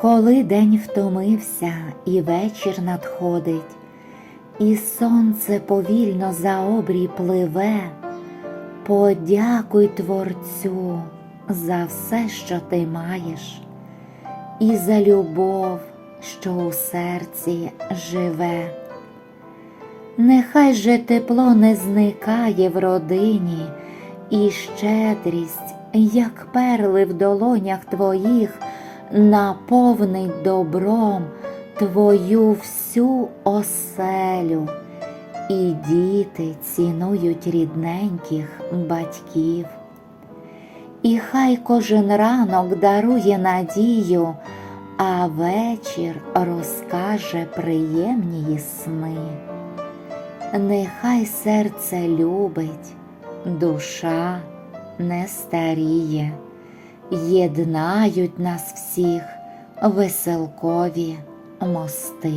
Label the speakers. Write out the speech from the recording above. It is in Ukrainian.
Speaker 1: Коли день втомився і вечір надходить, і сонце повільно за обрій пливе, подякуй Творцю за все, що ти маєш, і за любов, що у серці живе. Нехай же тепло не зникає в родині, і щедрість, як перли в долонях твоїх, наповнить добром твою всю оселю, і діти цінують рідненьких батьків. І хай кожен ранок дарує надію, а вечір розкаже приємні сни. Нехай серце любить, душа не старіє, єднають нас всіх веселкові мости.